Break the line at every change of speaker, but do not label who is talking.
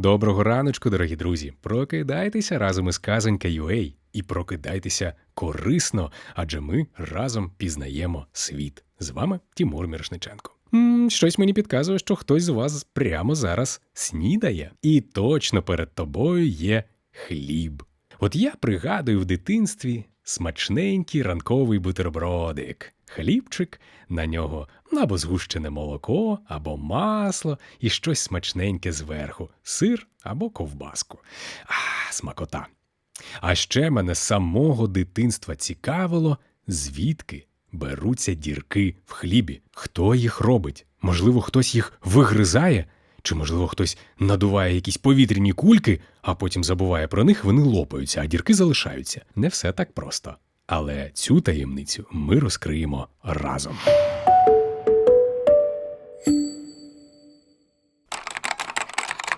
Доброго раночку, дорогі друзі. Прокидайтеся разом із казонька UA і прокидайтеся корисно, адже ми разом пізнаємо світ. З вами Тімур Мірошниченко. м щось мені підказує, що хтось з вас прямо зараз снідає, і точно перед тобою є хліб. От я пригадую в дитинстві смачненький ранковий бутербродик. Хлібчик, на нього або згущене молоко, або масло, і щось смачненьке зверху, сир або ковбаску. А, смакота. А ще мене з самого дитинства цікавило, звідки беруться дірки в хлібі, хто їх робить. Можливо, хтось їх вигризає, чи, можливо, хтось надуває якісь повітряні кульки, а потім забуває про них, вони лопаються, а дірки залишаються. Не все так просто. Але цю таємницю ми розкриємо разом.